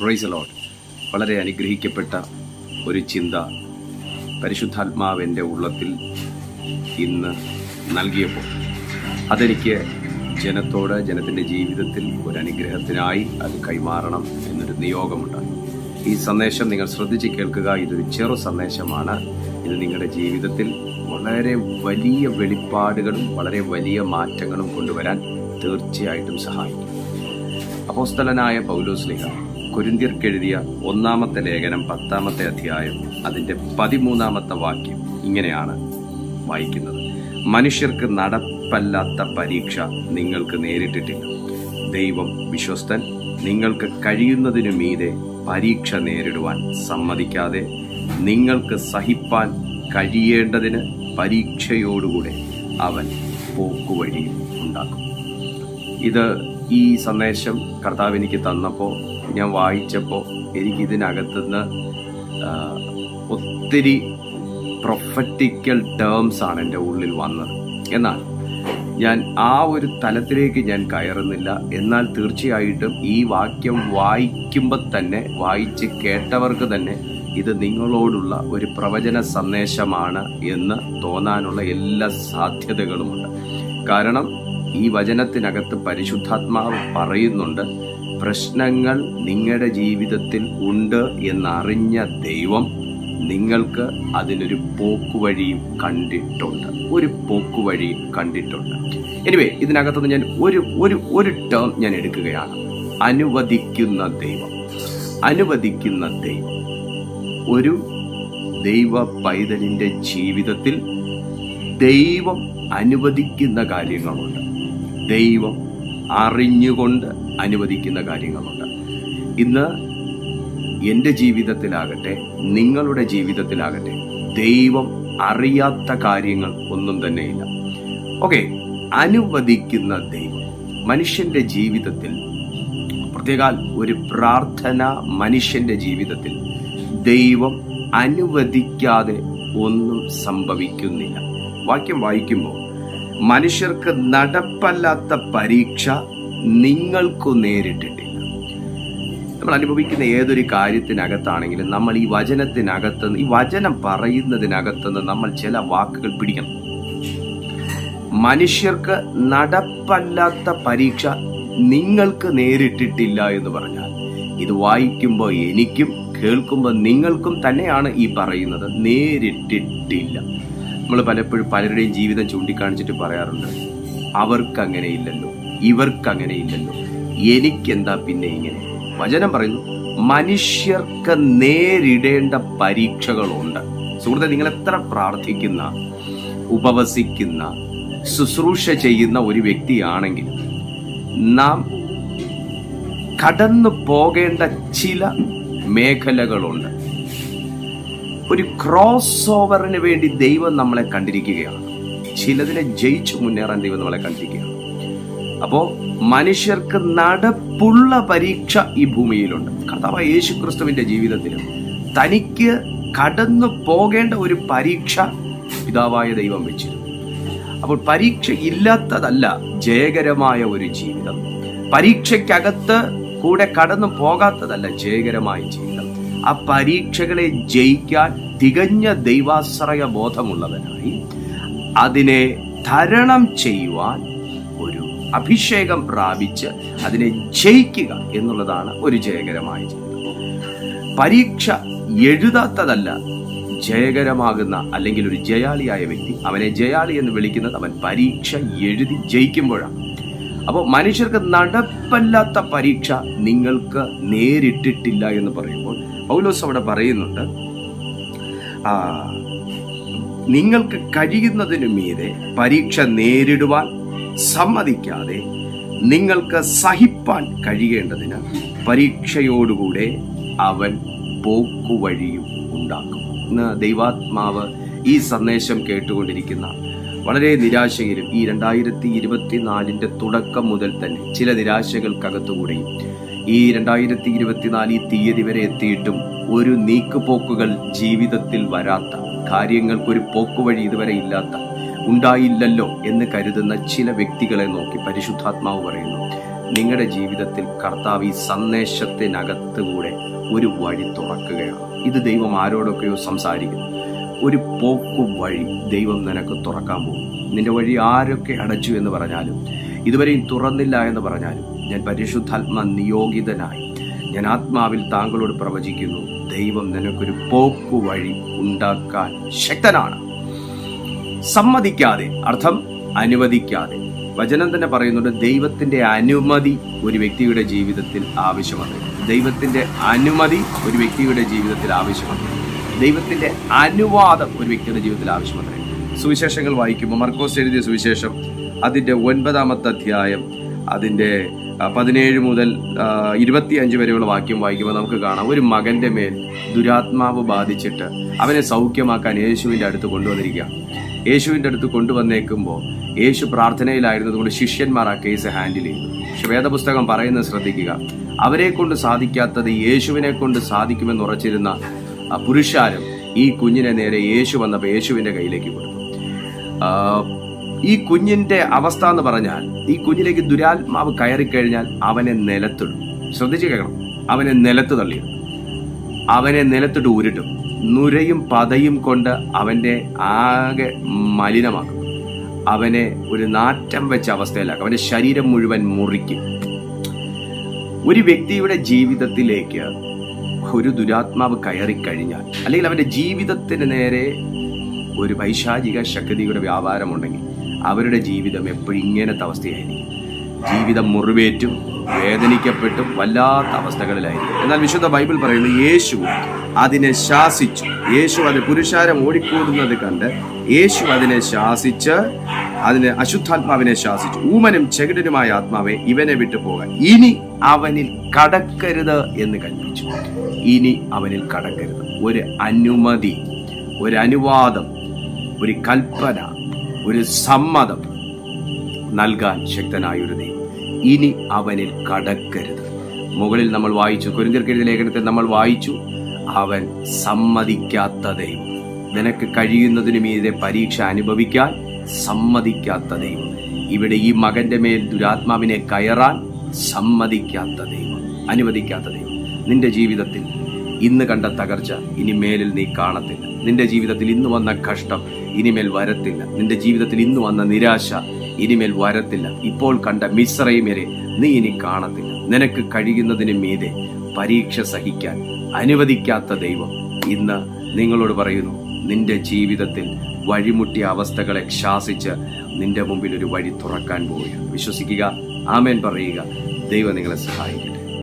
Price allot വളരെ അനുഗ്രഹിക്കപ്പെട്ട ഒരു ചിന്ത പരിശുദ്ധാത്മാവ് എന്റെ ഉള്ളത്തിൽ ഇന്ന് നൽകിയപ്പോൾ. അതെനിക്ക് ജനത്തോട് ജനത്തിന്റെ ജീവിതത്തിൽ ഒരു അനുഗ്രഹത്തിനായി അത് കൈമാറണം എന്നൊരു നിയോഗമുണ്ടായി. ഈ സന്ദേശം നിങ്ങൾ ശ്രദ്ധിച്ച് കേൾക്കുക ഇതൊരു ചെറു സന്ദേശമാണ്. ഇത് നിങ്ങളുടെ ജീവിതത്തിൽ വളരെ വലിയ വെളിപ്പാടുകളും വളരെ വലിയ മാറ്റങ്ങളും കൊണ്ടുവരാൻ തീർച്ചയായിട്ടും സഹായിക്കും. അപ്പോസ്തലനായ പൗലോസ്ലിഹ കുരിന്തിയർക്കെഴുതിയ ഒന്നാമത്തെ ലേഖനം പത്താമത്തെ അധ്യായം അതിന്റെ പതിമൂന്നാമത്തെ വാക്യം ഇങ്ങനെയാണ് വായിക്കുന്നത്. മനുഷ്യർക്ക് നടപ്പല്ലാത്ത പരീക്ഷ നിങ്ങൾക്ക് നേരിട്ടിട്ടില്ല. ദൈവം വിശ്വസ്തൻ നിങ്ങൾക്ക് കഴിയുന്നതിനു മീതെ പരീക്ഷ നേരിടുവാൻ സമ്മതിക്കാതെ നിങ്ങൾക്ക് സഹിപ്പാൻ കഴിയേണ്ടതിന് പരീക്ഷയോടുകൂടെ അവൻ പോക്കുവഴിയും ഉണ്ടാക്കും. ഇത് ഈ സന്ദേശം കർത്താവ് എനിക്ക് തന്നപ്പോൾ ഞാൻ വായിച്ചപ്പോൾ എനിക്കിതിനകത്തുനിന്ന് ഒത്തിരി പ്രൊഫറ്റിക്കൽ ടേംസ് ആണ് എന്റെ ഉള്ളിൽ വന്നത്. എന്നാൽ ഞാൻ ആ ഒരു തലത്തിലേക്ക് ഞാൻ കയറുന്നില്ല. എന്നാൽ തീർച്ചയായിട്ടും ഈ വാക്യം വായിക്കുമ്പോൾ തന്നെ വായിച്ച് കേട്ടവർക്ക് തന്നെ ഇത് നിങ്ങളോടുള്ള ഒരു പ്രവചന സന്ദേശമാണ് എന്ന് തോന്നാനുള്ള എല്ലാ സാധ്യതകളുമുണ്ട്. കാരണം ഈ വചനത്തിനകത്ത് പരിശുദ്ധാത്മാവ് പറയുന്നുണ്ട് പ്രശ്നങ്ങൾ നിങ്ങളുടെ ജീവിതത്തിൽ ഉണ്ട് എന്നറിഞ്ഞ ദൈവം നിങ്ങൾക്ക് അതിനൊരു പോക്കുവഴിയും കണ്ടിട്ടുണ്ട്. ഒരു പോക്കുവഴിയും കണ്ടിട്ടുണ്ട്. എനിവേ ഇതിനകത്തുനിന്ന് ഞാൻ ഒരു ഒരു ഒരു ടേം ഞാൻ എടുക്കുകയാണ്. അനുവദിക്കുന്ന ദൈവം. അനുവദിക്കുന്ന ദൈവം. ഒരു ദൈവ പൈതലിന്റെ ജീവിതത്തിൽ ദൈവം അനുവദിക്കുന്ന കാര്യങ്ങളുണ്ട്. ദൈവം അറിഞ്ഞുകൊണ്ട് അനുവദിക്കുന്ന കാര്യങ്ങളുണ്ട്. ഇന്ന് എന്റെ ജീവിതത്തിലാകട്ടെ നിങ്ങളുടെ ജീവിതത്തിലാകട്ടെ ദൈവം അറിയാത്ത കാര്യങ്ങൾ ഒന്നും തന്നെയില്ല. ഓക്കെ അനുവദിക്കുന്ന ദൈവം. മനുഷ്യന്റെ ജീവിതത്തിൽ പ്രത്യേകാൽ ഒരു പ്രാർത്ഥന മനുഷ്യന്റെ ജീവിതത്തിൽ ദൈവം അനുവദിക്കാതെ ഒന്നും സംഭവിക്കുന്നില്ല. വാക്യം വായിക്കുമ്പോൾ മനുഷ്യർക്ക് നടപ്പല്ലാത്ത പരീക്ഷ നിങ്ങൾക്കു നേരിട്ടിട്ടില്ല. നമ്മൾ അനുഭവിക്കുന്ന ഏതൊരു കാര്യത്തിനകത്താണെങ്കിലും നമ്മൾ ഈ വചനത്തിനകത്ത് ഈ വചനം പറയുന്നതിനകത്തുനിന്ന് നമ്മൾ ചില വാക്കുകൾ പിടിക്കണം. മനുഷ്യർക്ക് നടപ്പല്ലാത്ത പരീക്ഷ നിങ്ങൾക്ക് നേരിട്ടിട്ടില്ല എന്ന് പറഞ്ഞാൽ ഇത് വായിക്കുമ്പോൾ എനിക്കും കേൾക്കുമ്പോൾ നിങ്ങൾക്കും തന്നെയാണ് ഈ പറയുന്നത് നേരിട്ടിട്ടില്ല. നമ്മൾ പലപ്പോഴും പലരുടെയും ജീവിതം ചൂണ്ടിക്കാണിച്ചിട്ട് പറയാറുണ്ട് അവർക്ക് അങ്ങനെ ഇല്ലല്ലോ ഇവർക്ക് അങ്ങനെ ഇല്ലല്ലോ എനിക്കെന്താ പിന്നെ ഇങ്ങനെ? വചനം പറയുന്നു മനുഷ്യർക്ക് നേരിടേണ്ട പരീക്ഷകളുണ്ട്. സുഹൃത്തെ നിങ്ങൾ എത്ര പ്രാർത്ഥിക്കുന്ന ഉപവസിക്കുന്ന ശുശ്രൂഷ ചെയ്യുന്ന ഒരു വ്യക്തിയാണെങ്കിലും നാം കടന്നു പോകേണ്ട ചില മേഖലകളുണ്ട്. ഒരു ക്രോസ് ഓവറിന് വേണ്ടി ദൈവം നമ്മളെ കണ്ടിരിക്കുകയാണ്. ചിലതിനെ ജയിച്ചു മുന്നേറാൻ ദൈവം നമ്മളെ കണ്ടിരിക്കുകയാണ്. അപ്പോ മനുഷ്യർക്ക് നടപ്പുള്ള പരീക്ഷ ഈ ഭൂമിയിലുണ്ട്. കർത്താവ് യേശു ക്രിസ്തുവിന്റെ ജീവിതത്തിലും തനിക്ക് കടന്നു പോകേണ്ട ഒരു പരീക്ഷ പിതാവായ ദൈവം വെച്ചിരുന്നു. അപ്പോൾ പരീക്ഷ ഇല്ലാത്തതല്ല ജയകരമായ ഒരു ജീവിതം. പരീക്ഷയ്ക്കകത്ത് കൂടെ കടന്നു പോകാത്തതല്ല ജയകരമായ ജീവിതം. ആ പരീക്ഷകളെ ജയിക്കാൻ തികഞ്ഞ ദൈവാശ്രയ ബോധമുള്ളവനായി അതിനെ തരണം ചെയ്യുവാൻ അഭിഷേകം പ്രാപിച്ച് അതിനെ ജയിക്കുക എന്നുള്ളതാണ് ഒരു ജയകരമായ ജീവിതം. പരീക്ഷ എഴുതാത്തതല്ല ജയകരമാകുന്ന അല്ലെങ്കിൽ ഒരു ജയാളിയായ വ്യക്തി. അവനെ ജയാളി എന്ന് വിളിക്കുന്നത് അവൻ പരീക്ഷ എഴുതി ജയിക്കുമ്പോഴാണ്. അപ്പോൾ മനുഷ്യർക്ക് നടപ്പല്ലാത്ത പരീക്ഷ നിങ്ങൾക്ക് നേരിട്ടിട്ടില്ല എന്ന് പറയുമ്പോൾ പൗലോസ് അവിടെ പറയുന്നുണ്ട് നിങ്ങൾക്ക് കഴിയുന്നതിനു മീതെ പരീക്ഷ നേരിടുവാൻ സമ്മതിക്കാതെ നിങ്ങൾക്ക് സഹിപ്പാൻ കഴിയേണ്ടതിന് പരീക്ഷയോടുകൂടെ അവൻ പോക്കുവഴിയും ഉണ്ടാക്കും. ഇന്ന് ദൈവാത്മാവ് ഈ സന്ദേശം കേട്ടുകൊണ്ടിരിക്കുന്ന വളരെ നിരാശയിലും ഈ രണ്ടായിരത്തി ഇരുപത്തിനാലിന്റെ തുടക്കം മുതൽ തന്നെ ചില നിരാശകൾക്കകത്തുകൂടെയും ഈ രണ്ടായിരത്തി ഇരുപത്തിനാല് ഈ തീയതി വരെ എത്തിയിട്ടും ഒരു നീക്കുപോക്കുകൾ ജീവിതത്തിൽ വരാത്ത കാര്യങ്ങൾക്കൊരു പോക്കുവഴി ഇതുവരെ ഇല്ലാത്ത ഉണ്ടായില്ലല്ലോ എന്ന് കരുതുന്ന ചില വ്യക്തികളെ നോക്കി പരിശുദ്ധാത്മാവ് പറയുന്നു. നിങ്ങളുടെ ജീവിതത്തിൽ കർത്താവ് ഈ സന്ദേശത്തിനകത്തുകൂടെ ഒരു വഴി തുറക്കുകയാണ്. ഇത് ദൈവം ആരോടൊക്കെയോ സംസാരിക്കുന്നു. ഒരു പോക്കു വഴി ദൈവം നിനക്ക് തുറക്കാൻ പോകും നിന്റെ വഴി ആരൊക്കെ അടച്ചു എന്ന് പറഞ്ഞാലും ഇതുവരെയും തുറന്നില്ല എന്ന് പറഞ്ഞാലും ഞാൻ പരിശുദ്ധാത്മ നിയോഗിതനായി. ഞാൻ ആത്മാവിൽ താങ്കളോട് പ്രവചിക്കുന്നു ദൈവം നിനക്കൊരു പോക്കു വഴി ഉണ്ടാക്കാൻ ശക്തനാണ്. സമ്മതിക്കാതെ അർത്ഥം അനുവദിക്കാതെ. വചനം തന്നെ പറയുന്നുണ്ട് ദൈവത്തിന്റെ അനുമതി ഒരു വ്യക്തിയുടെ ജീവിതത്തിൽ ആവശ്യമാണ്. ദൈവത്തിന്റെ അനുമതി ഒരു വ്യക്തിയുടെ ജീവിതത്തിൽ ആവശ്യമാണ്. ദൈവത്തിന്റെ അനുവാദം ഒരു വ്യക്തിയുടെ ജീവിതത്തിൽ ആവശ്യമാണ്. സുവിശേഷങ്ങൾ വായിക്കുമ്പോൾ മർക്കോസ് എഴുതിയ സുവിശേഷം അതിന്റെ ഒൻപതാമത്തെ അധ്യായം അതിന്റെ ആ, പതിനേഴ് മുതൽ ഇരുപത്തി അഞ്ച് വരെയുള്ള വാക്യം വായിക്കുമ്പോൾ നമുക്ക് കാണാം. ഒരു മകന്റെ മേൽ ദുരാത്മാവ് ബാധിച്ചിട്ട് അവനെ സൗഖ്യമാക്കാൻ യേശുവിന്റെ അടുത്ത് കൊണ്ടുവന്നിരിക്കുക യേശുവിന്റെ അടുത്ത് കൊണ്ടുവന്നേക്കുമ്പോൾ യേശു പ്രാർത്ഥനയിലായിരുന്നതുകൊണ്ട് ശിഷ്യന്മാർ ആ കേസ് ഹാൻഡിൽ ചെയ്തു. പക്ഷെ വേദപുസ്തകം പറയുന്നത് ശ്രദ്ധിക്കുക. അവരെ കൊണ്ട് സാധിക്കാത്തത് യേശുവിനെ കൊണ്ട് സാധിക്കുമെന്ന് ഉറച്ചിരുന്ന പുരുഷാരം ഈ കുഞ്ഞിനെ നേരെ യേശു വന്നപ്പോൾ യേശുവിന്റെ കയ്യിലേക്ക് കൊടുത്തു. ഈ കുഞ്ഞിന്റെ അവസ്ഥ എന്ന് പറഞ്ഞാൽ ഈ കുഞ്ഞിലേക്ക് ദുരാത്മാവ് കയറി കഴിഞ്ഞാൽ അവനെ നിലത്തിടും. ശ്രദ്ധിച്ചു കേൾക്കണം. അവനെ നിലത്ത് തള്ളിയിടും. അവനെ നിലത്തിട്ട് ഉരുട്ടും. നുരയും പതയും കൊണ്ട് അവന്റെ ആകെ മലിനമാക്കും. അവനെ ഒരു നാറ്റം വെച്ച അവസ്ഥയിലാക്കും. അവന്റെ ശരീരം മുഴുവൻ മുറിക്കും. ഒരു വ്യക്തിയുടെ ജീവിതത്തിലേക്ക് ഒരു ദുരാത്മാവ് കയറി കഴിഞ്ഞാൽ അല്ലെങ്കിൽ അവന്റെ ജീവിതത്തിന് നേരെ ഒരു പൈശാചിക ശക്തിയുടെ വ്യാപാരമുണ്ടെങ്കിൽ അവരുടെ ജീവിതം എപ്പോഴും ഇങ്ങനത്തെ അവസ്ഥയായിരിക്കും. ജീവിതം മുറിവേറ്റും വേദനിക്കപ്പെട്ടും വല്ലാത്ത അവസ്ഥകളിലായിരിക്കും. എന്നാൽ വിശുദ്ധ ബൈബിൾ പറയുന്നു യേശു അതിനെ ശാസിച്ചു. യേശു അത് പുരുഷാരം ഓടിക്കൂടുന്നത് കണ്ട് യേശു അതിനെ ശാസിച്ച് അതിന് അശുദ്ധാത്മാവിനെ ശാസിച്ചു. ഊമനും ചെകിടനുമായ ആത്മാവെ ഇവനെ വിട്ടു പോകാൻ. ഇനി അവനിൽ കടക്കരുത് എന്ന് കൽപ്പിച്ചു. ഇനി അവനിൽ കടക്കരുത്. ഒരു അനുമതി ഒരു അനുവാദം ഒരു കൽപ്പന ഒരു സമ്മതം നൽകാൻ ശക്തനായ ഒരു ദൈവം ഇനി അവനിൽ കടക്കരുത്. മുകളിൽ നമ്മൾ വായിച്ചു കുരുന്തിർക്കെഴുതി ലേഖനത്തിൽ നമ്മൾ വായിച്ചു അവൻ സമ്മതിക്കാത്ത ദൈവം നിനക്ക് കഴിയുന്നതിനു മീതെ പരീക്ഷ അനുഭവിക്കാൻ സമ്മതിക്കാത്ത ദൈവം ഇവിടെ ഈ മകന്റെ മേൽ ദുരാത്മാവിനെ കയറാൻ സമ്മതിക്കാത്ത ദൈവം അനുവദിക്കാത്ത ദൈവം നിന്റെ ജീവിതത്തിൽ ഇന്ന് കണ്ട തകർച്ച ഇനി മേലിൽ നീ കാണത്തില്ല. നിന്റെ ജീവിതത്തിൽ ഇന്ന് വന്ന കഷ്ടം ഇനിമേൽ വരത്തില്ല. നിന്റെ ജീവിതത്തിൽ ഇന്ന് വന്ന നിരാശ ഇനിമേൽ വരത്തില്ല. ഇപ്പോൾ കണ്ട മിശ്രയും വരെ നീ ഇനി കാണത്തില്ല. നിനക്ക് കഴിയുന്നതിന് മീതെ പരീക്ഷ സഹിക്കാൻ അനുവദിക്കാത്ത ദൈവം ഇന്ന് നിങ്ങളോട് പറയുന്നു നിന്റെ ജീവിതത്തിൽ വഴിമുട്ടിയ അവസ്ഥകളെ ശാസിച്ച് നിന്റെ മുമ്പിൽ ഒരു വഴി തുറക്കാൻ പോവുക വിശ്വസിക്കുക ആമേൻ പറയുക. ദൈവം നിങ്ങളെ സഹായിക്കും